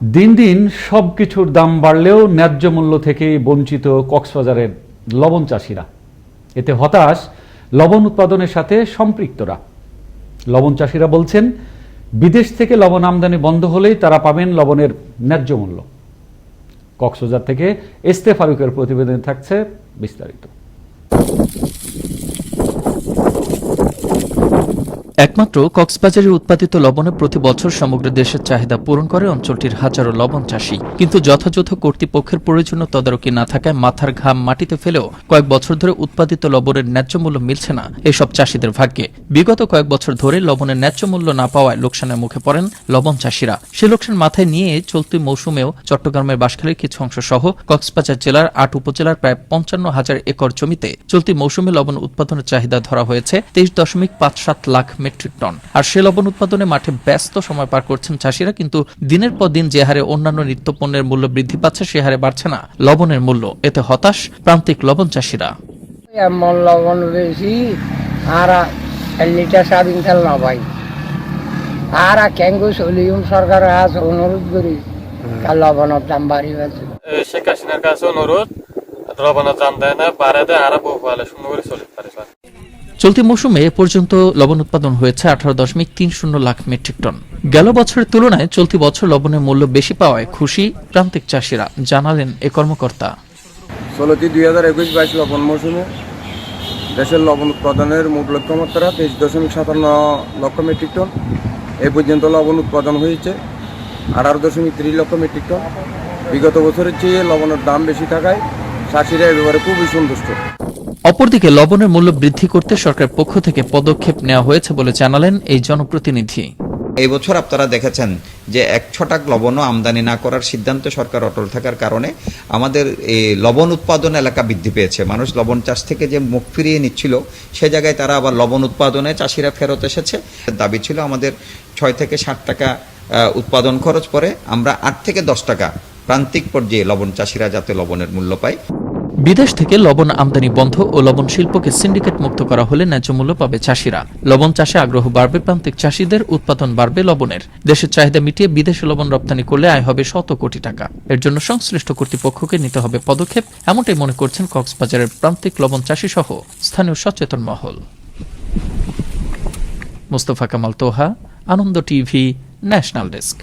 দিন দিন সব কিছুর দাম বাড়লেও ন্যায্য মূল্য থেকে বঞ্চিত কক্সবাজারের লবণ চাষিরা। এতে হতাশ লবণ উৎপাদনের সাথে সম্পৃক্তরা। লবণ চাষিরা বলছেন, বিদেশ থেকে লবণ আমদানি বন্ধ হলেই তারা পাবেন লবণের ন্যায্য মূল্য। কক্সবাজার থেকে এস্তে ফারুকের প্রতিবেদনে থাকছে বিস্তারিত। একমাত্র কক্সবাজারে উৎপাদিত লবণে প্রতি বছর সমগ্র দেশের চাহিদা পূরণ করে অঞ্চলটির হাজারো লবণ চাষী। কিন্তু যথাযথ কর্তৃপক্ষের প্রয়োজনীয় তদারকি না থাকায় মাথার ঘাম মাটিতে ফেলেও কয়েক বছর ধরে উৎপাদিত লবণের ন্যায্য মূল্য মিলছে না এসব চাষীদের ভাগ্যে। বিগত কয়েক বছর ধরে লবণের ন্যায্য মূল্য না পাওয়ায় লোকসানের মুখে পড়েন লবণ চাষীরা। সে লোকসান মাথায় নিয়ে চলতি মৌসুমেও চট্টগ্রামের বাঁশখালীর কিছু অংশ সহ কক্সবাজার জেলার আট উপজেলার প্রায় পঞ্চান্ন হাজার একর জমিতে চলতি মৌসুমে লবণ উৎপাদনের চাহিদা ধরা হয়েছে তেইশ দশমিক পাঁচ সাত লাখ মেট্রিক টন আর সে লবণ উৎপাদনে মাঠে ব্যস্ত সময় পার করছেন চাষিরা কিন্তু দিনের পর দিন যে হারে অন্যান্য নিত্যপণ্যের মূল্য বৃদ্ধি পাচ্ছে সে হারে বাড়ছে না লবণের মূল্য। এতে হতাশ প্রান্তিক লবণ চাষিরা। এমন লবণ বেশি আর এক লিটার স্বাধীন তেল না ভাই। আর কেঙ্গু সলিউম সরকার আছে অনুরোধ করি কাল লবণের দাম বাড়ি গেছে। শেখ হাসিনার কাছে অনুরোধ দ্রবণের দাম দেয় না বাড়ে দেয় আর বহু পালে সুন্দর করে চলে পারে। চলতি মৌসুমে এ পর্যন্ত লবণ উৎপাদন হয়েছে আঠারো দশমিক তিন শূন্য লাখ মেট্রিক টন। গেল বছরের তুলনায় চলতি বছর লবণের মূল্য বেশি পাওয়ায় খুশি প্রান্তিক চাষিরা, জানালেন এ কর্মকর্তা। ষোলোটি দুই হাজার একুশ বাইশ লবণ মৌসুমে দেশের লবণ উৎপাদনের মোট লক্ষ্যমাত্রা তেইশ দশমিক সাতান্ন লক্ষ মেট্রিক টন। এ পর্যন্ত লবণ উৎপাদন হয়েছে আঠারো দশমিক ত্রিশ লক্ষ মেট্রিক টন। বিগত বছরের চেয়ে লবণের দাম বেশি থাকায় চাষিরা এ ব্যাপারে খুবই সন্তুষ্ট। অপরদিকে লবণের মূল্য বৃদ্ধি করতে সরকারের পক্ষ থেকে পদক্ষেপ নেওয়া হয়েছে বলে জানালেন এই জনপ্রতিনিধি। এই বছর আপনারা দেখেছেন যে এক ছটাক লবণও আমদানি না করার সিদ্ধান্তে সরকার অটল থাকার কারণে আমাদের এই লবণ উৎপাদন এলাকা বৃদ্ধি পেয়েছে। মানুষ লবণ চাষ থেকে যে মুখ ফিরিয়ে নিচ্ছিল, সে জায়গায় তারা আবার লবণ উৎপাদনে চাষিরা ফেরত এসেছে। দাবি ছিল আমাদের ছয় থেকে ষাট টাকা উৎপাদন খরচ পরে আমরা আট থেকে দশ টাকা প্রান্তিক পর্যায়ে লবণ চাষিরা যাতে লবণের মূল্য পায়। বিদেশ থেকে লবণ আমদানি বন্ধ ও লবণ শিল্পকে সিন্ডিকেট মুক্ত করা হলে ন্যায্য মূল্য পাবে চাষিরা। লবণ চাষে আগ্রহ বাড়বে প্রান্তিক চাষিদের, উৎপাদন বাড়বে লবণের। দেশের চাহিদা মিটিয়ে বিদেশে লবণ রপ্তানি করলে আয় হবে শত কোটি টাকা। এর জন্য সংশ্লিষ্ট কর্তৃপক্ষকে নিতে হবে পদক্ষেপ, এমনটাই মনে করছেন কক্সবাজারের প্রান্তিক লবণ চাষি সহ স্থানীয় সচেতন মহল। Mostafa Kamal Toha, Ananda TV, national desk.